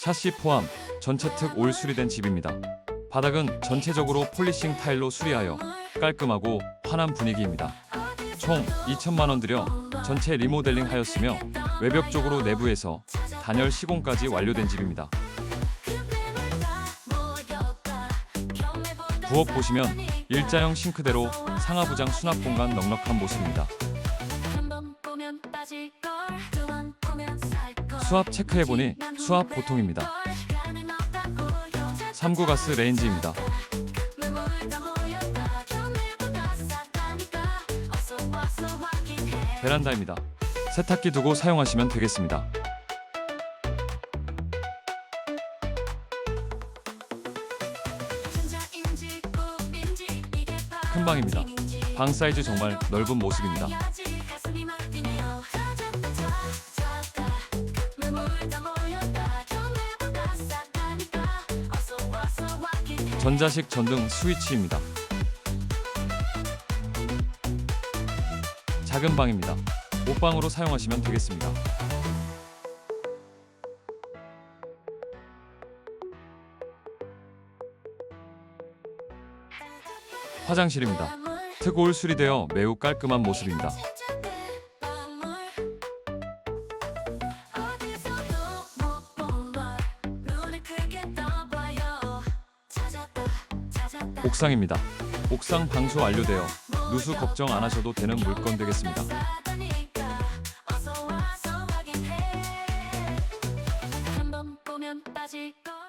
샤시 포함 전체 특 올 수리된 집입니다. 바닥은 전체적으로 폴리싱 타일로 수리하여 깔끔하고 환한 분위기입니다. 총 2천만 원 들여 전체 리모델링 하였으며 외벽 쪽으로 내부에서 단열 시공까지 완료된 집입니다. 부엌 보시면 일자형 싱크대로 상하부장 수납 공간 넉넉한 모습입니다. 수압 체크해보니 수압 보통입니다. 3구 가스 레인지입니다. 베란다입니다. 세탁기 두고 사용하시면 되겠습니다. 큰 방입니다. 방 사이즈 정말 넓은 모습입니다. 전자식 전등 스위치입니다. 작은 방입니다. 옷방으로 사용하시면 되겠습니다. 화장실입니다. 트골 수리되어 매우 깔끔한 모습입니다. 옥상입니다. 옥상 방수 완료되어 누수 걱정 안 하셔도 되는 물건 되겠습니다. 한번 보면 빠질 거